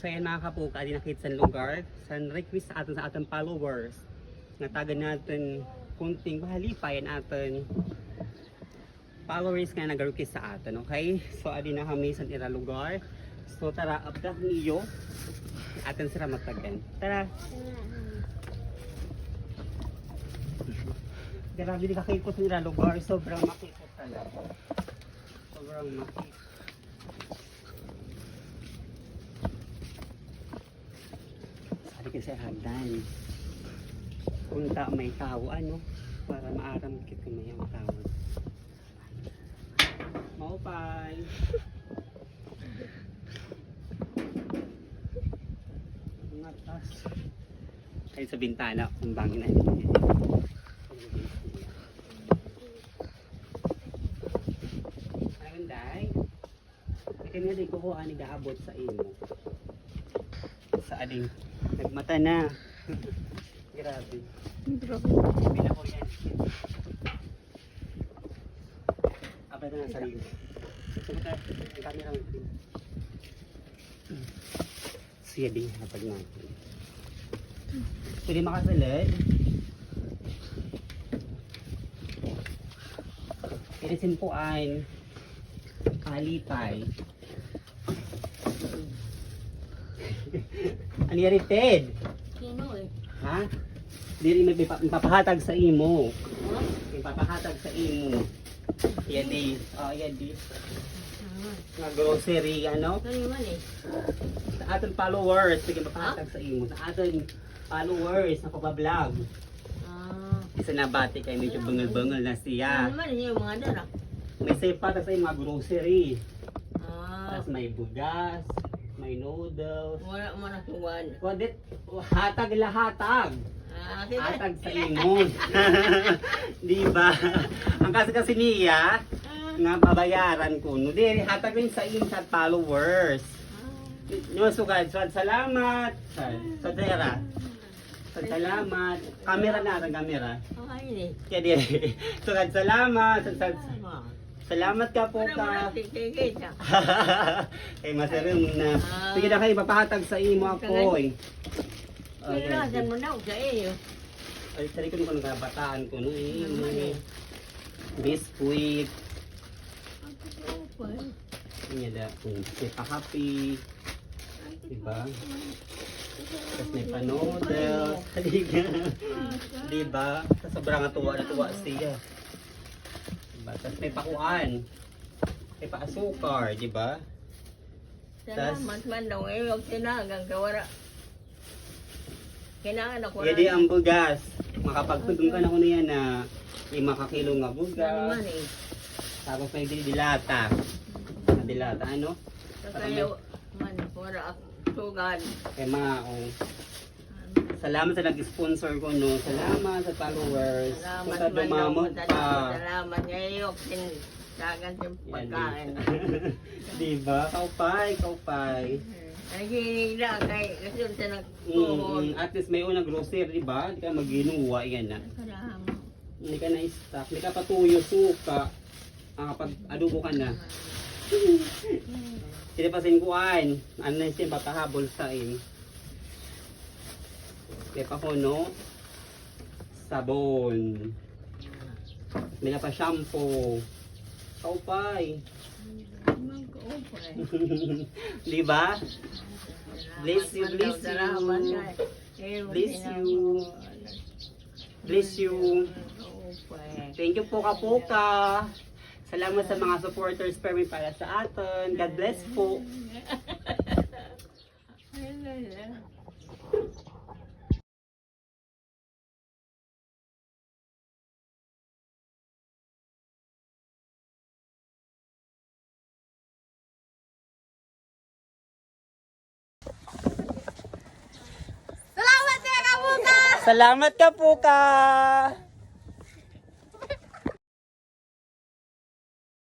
So yan mga kapuka, di nakita sa lugar. Sa request sa atin sa ating followers. Natagan natin kunting mahalipayan atin followers nga nag-request sa atin, okay? So adi na kami sa tira lugar. So tara, abdak niyo. Atin sila matagan. Tara. Grabe di kakikot nila lugar. Sobrang makikot talaga. Sobrang makikot. Sabi ko sa hagdan. Punta may tao ano para maaram kit may ang tao. Maupay. Mga tas. Ay sa bintana kung bangin na. Nga di kukuha ni gaabot sa imo. Sa aling nagmata na. Grabe. Bila ko yan. Abay na ng sarili. Sumata, ang camera mo. Siya din, hapag natin. Pwede makasalad. Irisin po ay kalipay. Ano yari, Ted? Sino eh? Ha? Dili may ipapahatag sa imo. Ha? Ipapahatag sa imo. Yan di. Oh, yan di. Nga grocery, ano? Ano naman eh? Sa ating followers, sige mapahatag sa imo. Sa ating followers na papablog. Ah. Isa na bati kay medyo bangal-bangal na Ano siya. naman eh, yung mga dala? May safe patag sa mga grocery. Ah. Tapos may bugas, may noodles. Wala man natuwan. Wadit, hatag lahatag. Ah. Hatag sa imo. Di ba? Ang kasi kasi niya, nga babayaran ko. No, di, hatag rin sa imo sa followers. Yung sugad, sugad, salamat. Sa, sa tera. Sa salamat. Kamera na, kamera. Eh. Kaya di, sugad, salamat. Sa, sa, Tama. Salamat ka po ka. Kay masarim na. Ah. Sige na kayo, papahatag sa imo ako. eh. Kailangan mo na sa iyo. Ay, sari ko nung kabataan ko no eh. Ano eh? Biskuit. Kanya da. Kung pakapi. Diba? Tapos may panodel. Diba? Tapos sobrang natuwa na tuwa siya. Diba? Tapos may pakuan. May paasukar, diba? Salamat man daw eh. Huwag tinagang kawara. Kailangan ako Jadi ang bugas. Makapagtugong ka na ko niya na lima ka kilo nga Ano bugas. man eh. Tapos may dilata. Mga dilata, ano? Kaya man, wala ako sugad. Kay Mao. Salamat sa nag-sponsor ko, no? Salamat sa followers. Salamat sa dumamot pa. Salamat ngayon. Dagan sa pagkain. diba? Kaupay, kaupay. Naginig na kay kasi sa Mm, nagpuhon. mm, at least may unang grocery, diba? Hindi ka maginuwa, yan na. Salamat. Hindi ka na-stock. Hindi ka patuyo, suka. Ah, kapag adobo ka na. Sila pa kuan. Ano na siya, papahabol sa in. Kaya pa ko, no? Sabon. May pa shampoo. Kaupay. Di ba? Bless you, bless you. Salamat nga. Eh, Bless you. Bless you. Thank you po kapuka. Salamat sa mga supporters permi para sa atin. God bless po. Salamat, Buka! Salamat kapuka.